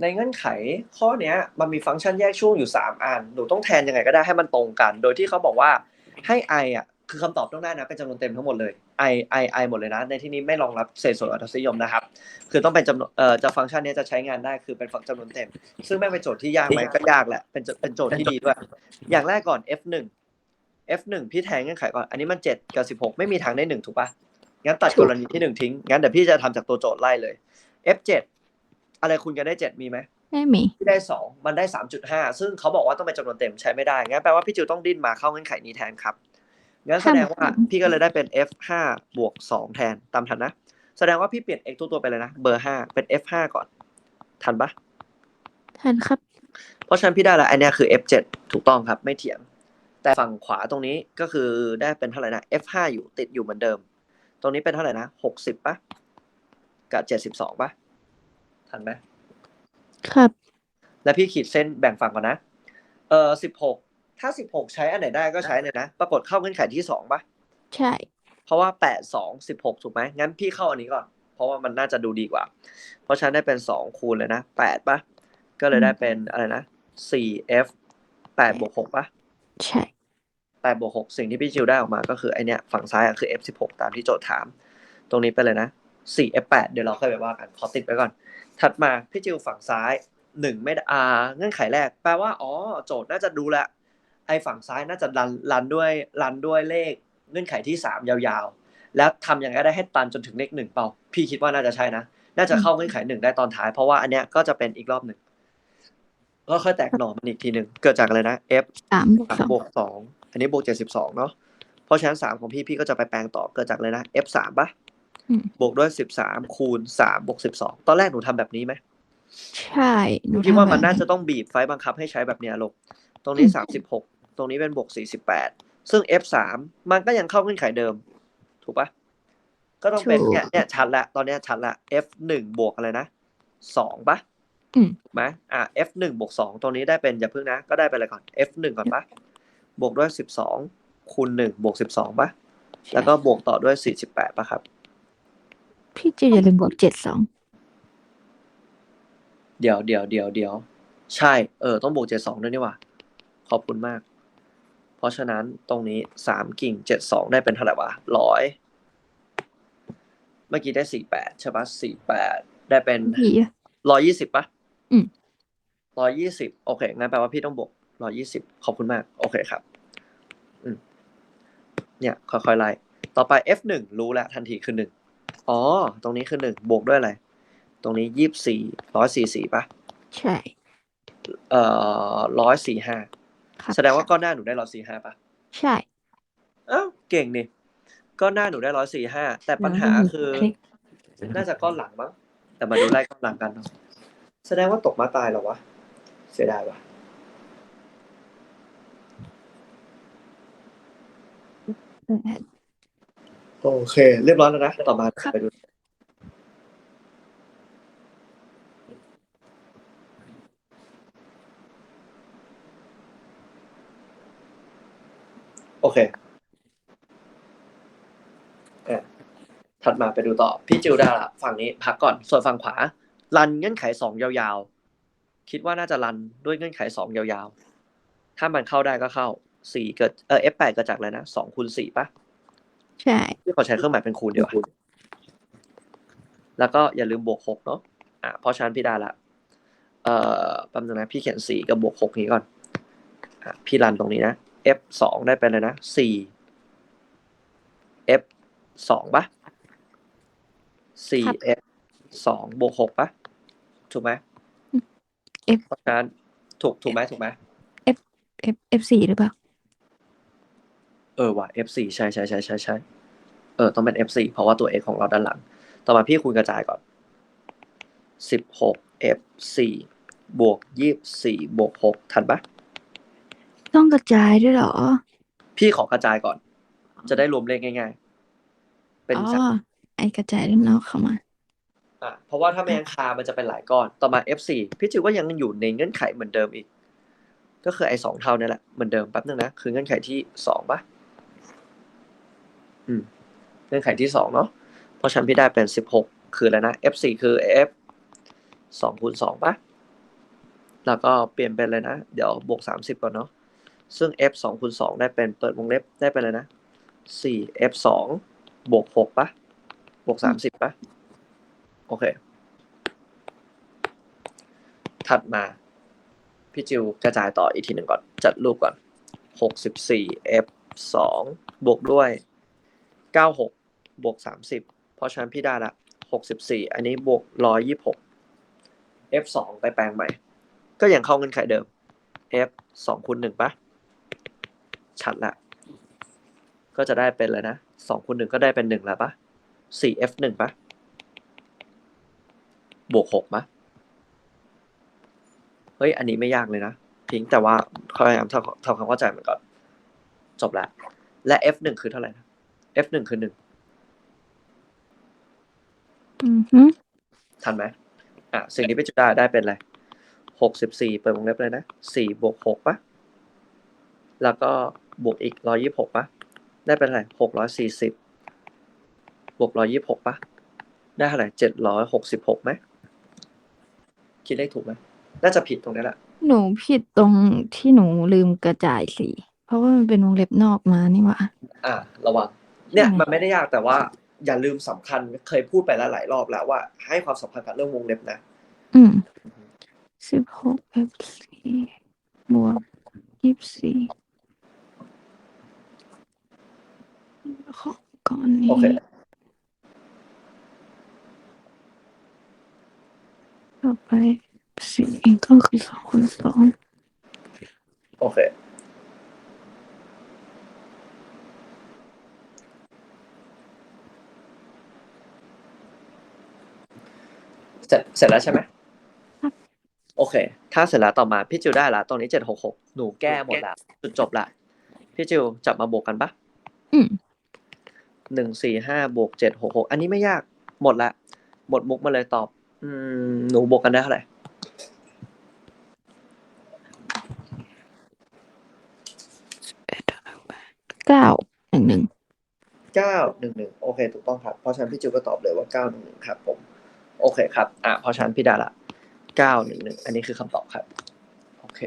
ในเงื่อนไขข้อเนี้ยมันมีฟังก์ชันแยกช่วงอยู่สามอัน หนูต้องแทนยังไงก็ได้ให้มันตรงกัน โดยที่เขาบอกว่าให้ i อะคือคำตอบต้องได้นะเป็นจำนวนเต็มทั้งหมดเลย i i i หมดเลยนะ ในที่นี้ไม่รองรับเศษส่วนอัตรานิยมนะครับ คือต้องเป็นจำนวนเอ่อจะฟังก์ชันเนี้ยจะใช้งานได้คือเป็นฟังจำนวนเต็ม ซึ่งไม่งเป็นโจทย์ที่ยากไหมก็ยากแหละเป็นโจเป็นโจทย์ที่ดีด้วย อย่างแรกก่อน f หนึ่ง f หนึ่งพี่แทนเงื่อนไขก่อน อันนี้มันเจ็ดกับสิบหกไม่มีทางได้หนึ่งถูกปะงั้นตัดกรณีที่หนึ่งทิ้ง งั้นเดี๋ยวพี่จะทำจากตัวโจทย์ไล่เลย f เจ็ด อะไรคุณกันได้เจ็ดมีไหมไม่มีที่ได้สองมันได้สามจุดห้าซึ่งเขาบอกว่าต้องเป็นจำนวนเต็มใช้ไม่ได้งั้นแปลว่าพี่จิวต้องดิ้นมาเข้าเงื่อนไขนี้แทนครับงั้นแสดงว่าค่ะพี่ก็เลยได้เป็น f ห้าบวกสองแทนตามทันนะแสดงว่าพี่เปลี่ยน x ตัวตัวไปเลยนะเบอร์ห้าเป็น f ห้าก่อน ทันปะทันครับ เพราะฉะนั้นพี่ได้ละอันเนี้ยคือ f เจ็ดถูกต้องครับ ไม่เถียง แต่ฝั่งขวาตรงนี้ก็คือได้เป็นเท่าไหร่นะ f ห้าอยู่ติดอยู่เหมือนเดิม ตรงนี้เป็นเท่าไหร่นะหกสิบปะกับเจ็ดสิบสองปะ ทันไหมครับ แล้วพี่ขีดเส้นแบ่งฝั่งก่อนนะ เออสิบหกถ้าสิบหกใช้อันไหนได้ก็ใช้เลยนะ ปรากฏเข้าเงื่อนไขที่สองปะใช่ เพราะว่าแปดสองสิบหกถูกไหมงั้นพี่เข้าอันนี้ก่อน เพราะว่ามันน่าจะดูดีกว่า เพราะฉะนั้นได้เป็นสองคูณเลยนะแปดปะก็เลยได้เป็นอะไรนะสี่ f แปดบวกหกปะใช่แปดบวกหกสิ่งที่พี่จิวได้ออกมาก็คือไอเนี้ยฝั่งซ้ายอะคือ f สิบหกตามที่โจทย์ถาม ตรงนี้ไปเลยนะ สี่ f แปดเดี๋ยวเราค่อยไปว่ากันขอติดไปก่อน ถัดมาพี่จิวฝั่งซ้ายหนึ่งไม่ได้อ่าเงื่อนไขแรก แปลว่าอ๋อโจทย์น่าจะดูแลวไอ้ฝั่งซ้ายน่าจะรันรันด้วยรันด้วยเลขเงื่อนไขที่สามยาวๆ แล้วทำยังไงได้ให้ตันจนถึงเลขหนึ่งเปล่า พี่คิดว่าน่าจะใช่นะ น่าจะเข้าเงื่อนไขหนึ่งได้ตอนท้าย เพราะว่าอันเนี้ยก็จะเป็นอีกรอบหนึ่งก็ค่อยแตกหน่อมันอีกทีหนึ่งเกิดจากอะไรนะ f สามบวกสามสองบวกสองอันนี้บวกเจ็ดสิบสองเนาะเพราะฉะนั้นสามของพี่พี่ก็จะไปแปลงต่อเกิดจากเลยนะ f สามปะอืม บวกด้วยสิบสามคูณสามบวกสิบสองตอนแรกหนูทำแบบนี้ไหมใช่หนูคิดว่าทำมันแบบน่าจะต้องบีบไฟล์บังคับให้ใช้แบบเนี้ยลูกตรงนี้อืมสามสิบหกตรงนี้เป็นบวกสี่สิบแปดซึ่ง f สามมันก็ยังเข้าเงื่อนไขเดิม ถูกปะก็ต้องเป็นเนี่ยเนี่ยชัดละตอนเนี้ยชัดละ f หนึ่งบวกอะไรนะสองปะอืมถูกไหมอะ f หนึ่งบวกสองตรงนี้ได้เป็นอย่าเพิ่งนะ ก็ได้ไปเลยก่อน f หนึ่งก่อนปะบวกด้วยสิบสองคูณหนึ่งบวกสิบสองปะแล้วก็บวกต่อด้วยสี่สิบแปดปะครับ พี่จิวอย่าลืมบวกเจ็ดสอง เดี๋ยวเดี๋ยวเดี๋ยวเดี๋ยวใช่ เออ ต้องบวกเจ็ดสองด้วยนี่หว่า ขอบคุณมาก เพราะฉะนั้นตรงนี้สามกิ่งเจ็ดสองได้เป็นเท่าไหร่วะร้อยเมื่อกี้ได้สี่แปดใช่ปะสี่แปดได้เป็นพี่ร้อยยี่สิบปะอืมร้อยยี่สิบโอเค งั้นแปลว่าพี่ต้องบวกร้อยยี่สิบขอบคุณมาก โอเคครับ อืมเนี่ย ค่อยๆไล่ต่อไป f หนึ่งรู้แล้วทันทีคือหนึ่ง อ๋อ ตรงนี้คือหนึ่งบวกด้วยอะไร ตรงนี้ยี่สิบสี่ร้อยสี่สี่ปะใช่ เอ่อร้อยสี่ห้าครับแสดงว่าก้อนหน้าหนูได้ร้อยสี่ห้าปะใช่อ้าวเก่งนี่ก้อนหน้าหนูได้ร้อยสี่ห้าแต่ปัญหาคือคลิกน่าจะก้อนหลังมั้งแต่มาดูไล่ก้อนหลังกันเนาะแสดงว่าตกมาตายเหรอวะ เสียดายวะ โอเค เรียบร้อยแล้วนะต่อมาไปดูโอเคอะถัดมาไปดูต่อ พี่จิวได้ละฝั่งนี้พักก่อน ส่วนฝั่งขวา รันเงื่อนไขสองยาวๆ คิดว่าน่าจะรันด้วยเงื่อนไขสองยาวๆ ถ้ามันเข้าได้ก็เข้าสี่เกิดเออ F แปดเกิดจากอะไรนะสองคูณสี่ปะ ใช่พี่ขอใช้เครื่องหมายเป็นคูณดีกว่าแล้วก็อย่าลืมบวกหกเนาะอะเพราะฉะนั้นพี่ได้ละเอ่อแป๊บนึงนะพี่เขียนสี่กับบวกหกนี้ก่อนอะพี่รันตรงนี้นะ F สองได้เป็นเลยนะสี่ F สองปะสี่ F สองบวกหกปะถูกไหม F เพราะฉะนั้นถูกถูกไหมถูกไหม F F สี่หรือเปล่าเออว่ะ F สี่ใช่ใช่ใช่ใช่ใช่เออ ต้องเป็น F สี่เพราะว่าตัว x ของเราด้านหลัง ต่อมาพี่คูณกระจายก่อนสิบหก F สี่บวกยี่สี่บวกหกทันปะต้องกระจายด้วยเหรอ พี่ขอกระจายก่อน จะได้รวมเลขง่าย ๆ เป็นอ๋อสาม ไอกระจายด้วยเนาะเข้ามา อะเพราะว่าถ้าไม่งั้นคา มันจะเป็นหลายก้อน ต่อมา F สี่พี่จิวก็ยังอยู่ในเงื่อนไขเหมือนเดิมอีก ก็คือไอ้สองเท่านี่แหละ เหมือนเดิมแป๊บนึงนะ คือเงื่อนไขที่สองปะ อืมเงื่อนไขที่สองเนาะเพราะฉะนันพี่ได้เป็นสิบหกคืออะไรนะ F สี่คือ F สองคูณสองปะแล้วก็เปลี่ยนเป็นเลยนะ เดี๋ยวบวกสามสิบก่อนเนาะซึ่ง f สองคูณสองได้เป็นเปิดวงเล็บได้เป็นเลยนะสี่ f สองบวกหกปะบวกสามสิบปะโอเค ถัดมา พี่จิวกระจายต่ออีกทีหนึ่งก่อน จัดรูปก่อนหกสิบสี่ f สองบวกด้วย เก้าหกบวกสามสิบเพราะฉะนั้นพี่ได้ละหกสิบสี่อันนี้บวกร้อยยี่หก f สองไปแปลงใหม่ ก็ยังเข้าเงื่อนไขเดิม f สองคูณหนึ่งปะชัดละ ก็จะได้เป็นเลยนะสองคูณหนึ่งก็ได้เป็นหนึ่งแล้วปะสี่ f หนึ่งปะบวกหกปะเฮ้ย อันนี้ไม่ยากเลยนะพิงแต่ว่าพยายามทำทำความเข้าใจมันก่อน จบละ และ f หนึ่งคือเท่าไหร่นะ f หนึ่งคือหนึ่งอือฮึทันไหมอะสิ่งที่พี่จุดาได้เป็นอะไรหกสิบสี่เปิดวงเล็บเลยนะสี่บวกหกปะแล้วก็บวกอีกร้อยี่หกปะได้เป็นอะไรหกร้อยสี่สิบบวกร้อยี่หกปะได้เท่าไหร่เจ็ดร้อยหกสิบหกไหมคิดเลขถูกไหมน่าจะผิดตรงนี้แหละ หนูผิดตรงที่หนูลืมกระจายสี เพราะว่ามันเป็นวงเล็บนอกมานี่หว่า อ่า ระวัง เนี่ยใช่มันไม่ได้ยากแต่ว่าอย่าลืมสำคัญเคยพูดไปแล้วหลายรอบแล้วว่าให้ความสำคัญกับเรื่องวงเล็บนะ อืมสิบหก f สี่บวกยี่สิบสี่ของก่อนนี้โอเคต่อไปสี่ก็คือสองคูณสองโอเค เสร็จเสร็จแล้วใช่ไหมโอเค ถ้าเสร็จแล้วต่อมาพี่จิวได้ละตรงนี้เจ็ดหกหกหนูแก้หมดละจุดจบละพี่จิวจับมาบวกกันปะอืมหนึ่งสี่ห้าบวกเจ็ดหกหกอันนี้ไม่ยากหมดละหมดมุกมาเลยตอบ อืมหนูบวกกันได้เท่าไหร่เก้าหนึ่งหนึ่งเก้าหนึ่งหนึ่งโอเค ถูกต้องครับ เพราะฉะนั้นพี่จิวก็ตอบเลยว่าเก้าหนึ่งหนึ่งครับผม โอเคครับ อะเพราะฉะนั้นพี่ดาละเก้าหนึ่งหนึ่งอันนี้คือคำตอบครับ โอเค